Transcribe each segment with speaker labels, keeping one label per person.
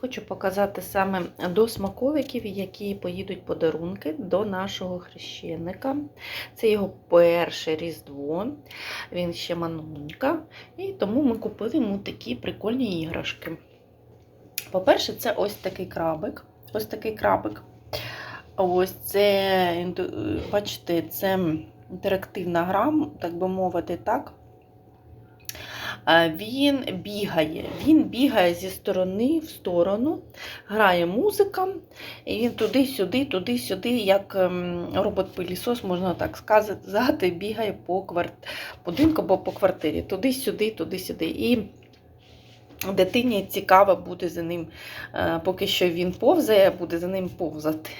Speaker 1: Хочу показати саме до смаколиків, які поїдуть подарунки до нашого хрещеника. Це його перше різдво, він ще манунька, і тому ми купили йому такі прикольні іграшки. По-перше, це ось такий крабик. Ось такий крабик. Ось це, бачите, це інтерактивна гра, так би мовити, так. Е, Він бігає. Він бігає зі сторони в сторону, грає музика, і він туди-сюди, туди-сюди, як ем, робот-пилісос, можна так сказати, бігає по кварт... будинку або по квартирі. Туди-сюди, туди-сюди. І дитині цікаво буде за ним, е, поки що він повзає, буде за ним повзати.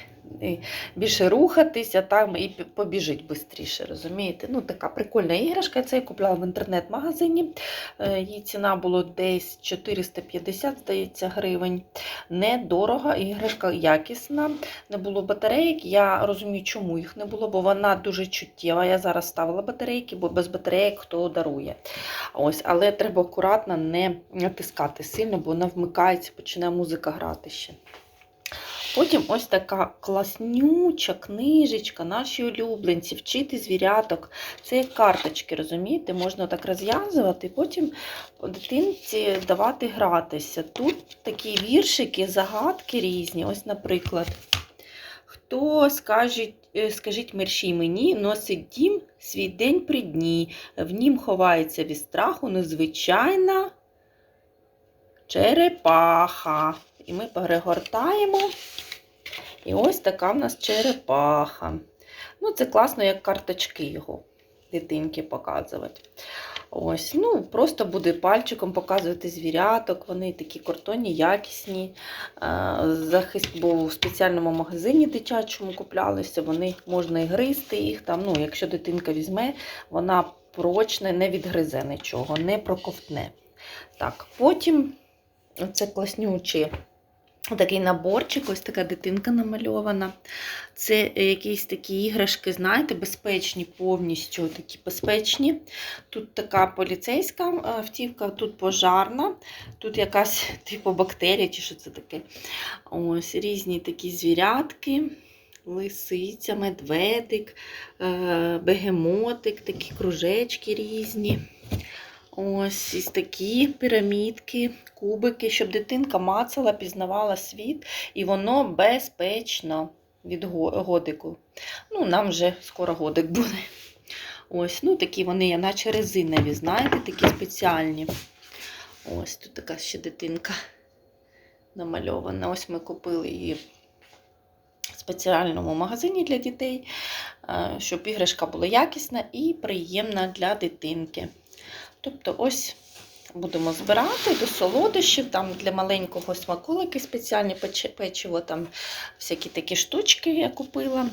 Speaker 1: Більше рухатися там і побіжить швидше, розумієте? Ну, така прикольна іграшка. Я Це я купляла в інтернет-магазині. Е, Її ціна була десь 450, здається, гривень. Недорога, іграшка якісна. Не було батарейок. Я розумію, чому їх не було, бо вона дуже чуттєва. Я зараз ставила батарейки, бо без батарейок хто дарує. Ось, Але треба акуратно не натискати сильно, бо вона вмикається, починає музика грати ще. Потім ось така класнюча книжечка, наші улюбленці, вчити звіряток. Це як карточки, розумієте? Можна так розв'язувати, потім дитинці давати гратися. Тут такі віршики, загадки різні. Ось, наприклад, хто скажіть, е, скажіть мерщій мені, носить дім свій день при дні, в нім ховається від страху незвичайна черепаха. І ми перегортаємо. І ось така в нас черепаха. Ну, це класно, як карточки його дитинки показувати. Ось, ну, просто буде пальчиком показувати звіряток. Вони такі картонні, якісні. Е, Захист був у спеціальному магазині дитячому куплялися. Вони можна і гризти їх там. Ну, якщо дитинка візьме, вона прочне, не відгризе нічого, не проковтне. Так, потім це класнючий такий наборчик, ось така дитинка намальована. Це якісь такі іграшки, знаєте, безпечні, повністю такі безпечні. Тут така поліцейська е, автівка, тут пожарна, тут якась типу бактерія, чи що це таке. Ось різні такі звірятки. Лисиця, медведик, е, бегемотик, такі кружечки різні. Ось ось такі пірамідки, кубики, щоб дитинка мацала, пізнавала світ, і воно безпечно від годику. Ну, нам вже скоро годик буде. Ось, ну такі вони, наче резинові, знаєте, такі спеціальні. Ось тут така ще дитинка намальована. Ось ми купили її в спеціальному магазині для дітей, е, щоб іграшка була якісна і приємна для дитинки. Тобто, ось будемо збирати до солодощів, там для маленького смаколики спеціальні печиво, там всякі такі штучки я купила,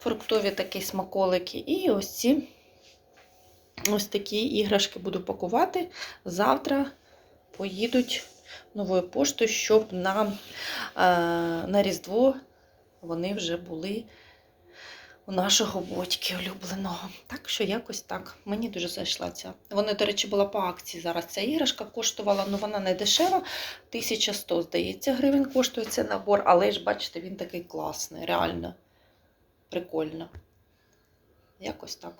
Speaker 1: фруктові такі смаколики. І ось ці ось такі іграшки буду пакувати. Завтра поїдуть новою поштою, щоб на, е, на Різдво вони вже були у нашого батьки улюбленого. Так що якось так. Мені дуже зайшла ця. Вона, до речі, була по акції зараз. Ця іграшка коштувала, ну вона не дешева, 1100, здається, гривень коштує цей набор, але ж, бачите, він такий класний, реально прикольно. Якось так.